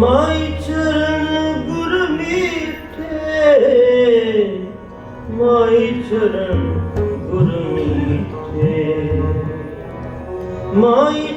ਮਾਈ ਚਰਨ ਗੁਰ ਮੀਠੇ ਮਾਈ ਚਰਨ ਗੁਰ ਮੀਠੇ। ਮਾਈ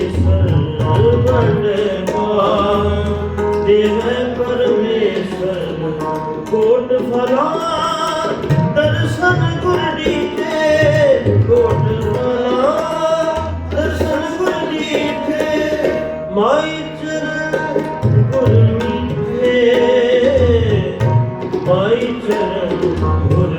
ਸਰਵ ਬਨਵਾ ਕੋਟ ਫਲਾ ਦਰਸ਼ਨ ਗੁਰਦੀ ਦਰਸ਼ਨ ਮਾਈ ਚਰਨ ਗੁਰਮੀ ਮਾਈ ਚਰਨ ਗੁਰ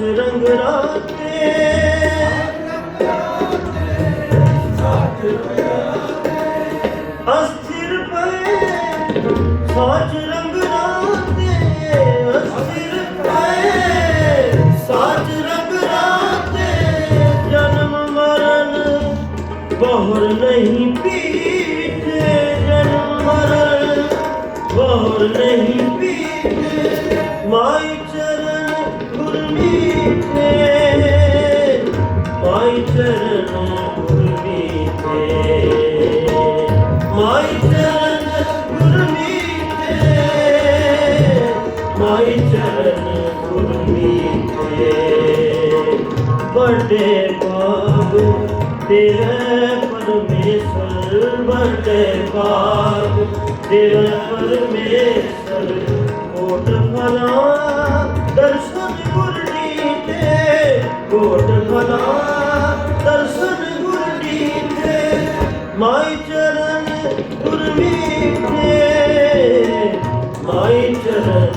ਸਾਚ ਰੰਗ ਰਾਤੇ। ਅਸਥਿਰ ਪਏ ਸਾਚ ਰੰਗ ਰਾਤੇ। ਅਸਥਿਰ ਪਏ ਸਾਚ ਰੰਗ ਰਾਤੇ। ਜਨਮ ਮਰਨ, ਬਹੁਰ ਨਹੀਂ ਪੀਤੇ। ਜਨਮ ਮਰਨ, ਬਹੁਰ ਨਹੀਂ ਤੇਰੇ ਪਰਮੇਸ਼ਰ ਵੱਡੇ ਭਾਗ ਤੇਰੇ ਪਰਮੇਸ਼ਰ ਕੋਟ ਫਲਾ ਦਰਸ਼ਨ ਗੁਰ ਦੀਤੇ ਕੋਟ ਫਲਾ ਦਰਸ਼ਨ ਗੁਰ ਦੀਤੇ ਮਾਈ ਚਰਨ ਗੁਰ ਮੀਠੇ ਮਾਈ ਚਰਨ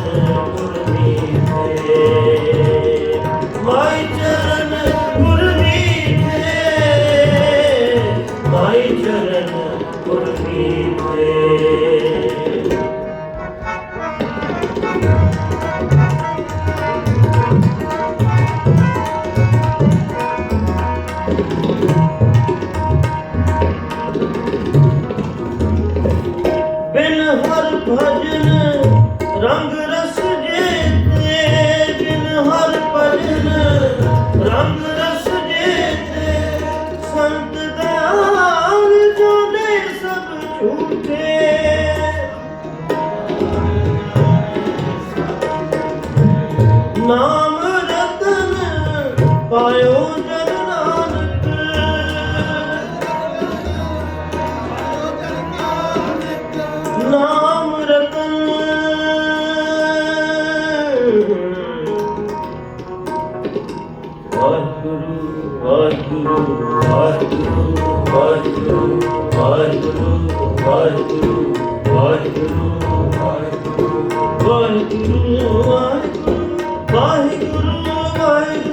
ਪਾਇਓ ਜਨ ਨਾਨਕ। ਨਾਮ ਰਤਨ। ਵਾਹਿਗੁਰੂ ਵਾਹਿਗੁਰੂ ਵਾਹਿਗੁਰੂ ਵਾਹਿਗੁਰੂ ਵਾਹਿਗੁਰੂ ਵਾਹਿਗੁਰੂ ਵਾਹਿਗੁਰੂ ਵਾਹਿਗੁਰੂ। ਵਾਹਿਗੁਰੂ ਵਾਹਿਗੁਰੂ ਵਾਹਿਗੁਰੂ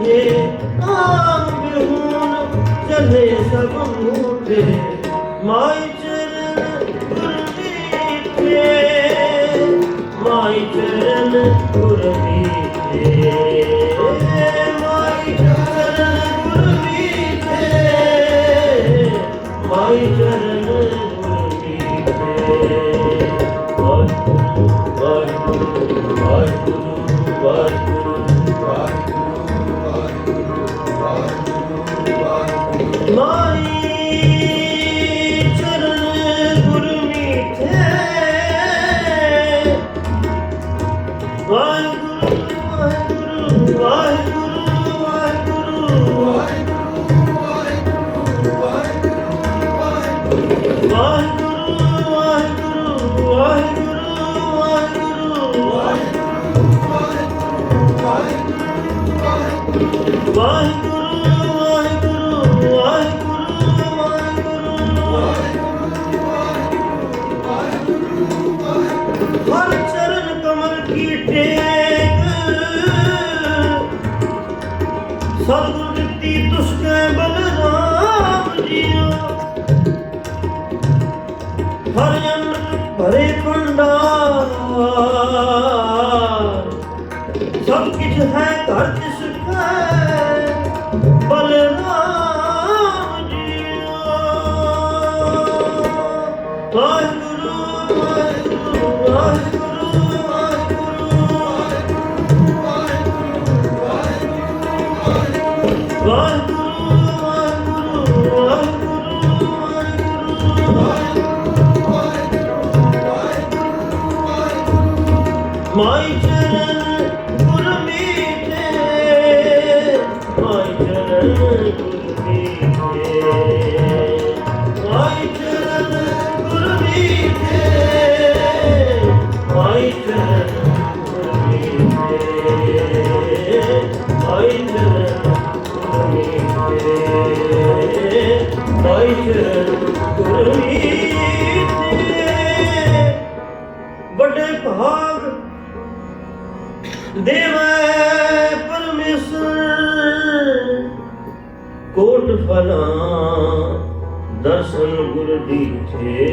ਮੁਠੇ ਨਾਮ ਬਿਹੂਨ ਚਲੇ ਸਭ ਮੁਠੇ ਮਾਈ ਚਰਨ ਗੁਰ ਮਾਈ ਚਰਨ ਗੁਰ ਮੀਠੇ ਮਾਈ ਚਰਨ ਗੁਰ ਮਾਈ ਚਰਨ ਗੁਰ ਮੀਠੇ ਵਾਹਿਗੁਰੂ ਵਾਹਿਗੁਰੂ ਵਾਹਿਗੁਰੂ ਵਾਹਿਗੁਰੂ। Bye. ਕਿਛ ਹੈ ਧਰਤ ਸੁਖੈ ਬਲਰਾਮ ਜੀਓ ਵਾਹਿਗੁਰੂ ਵਾਹਿਗੁਰੂ ਵਾਹਿਗੁਰੂ My children, ਕੋਟ ਫਲਾ ਦਰਸ਼ਨ ਗੁਰ ਦੀਠੇ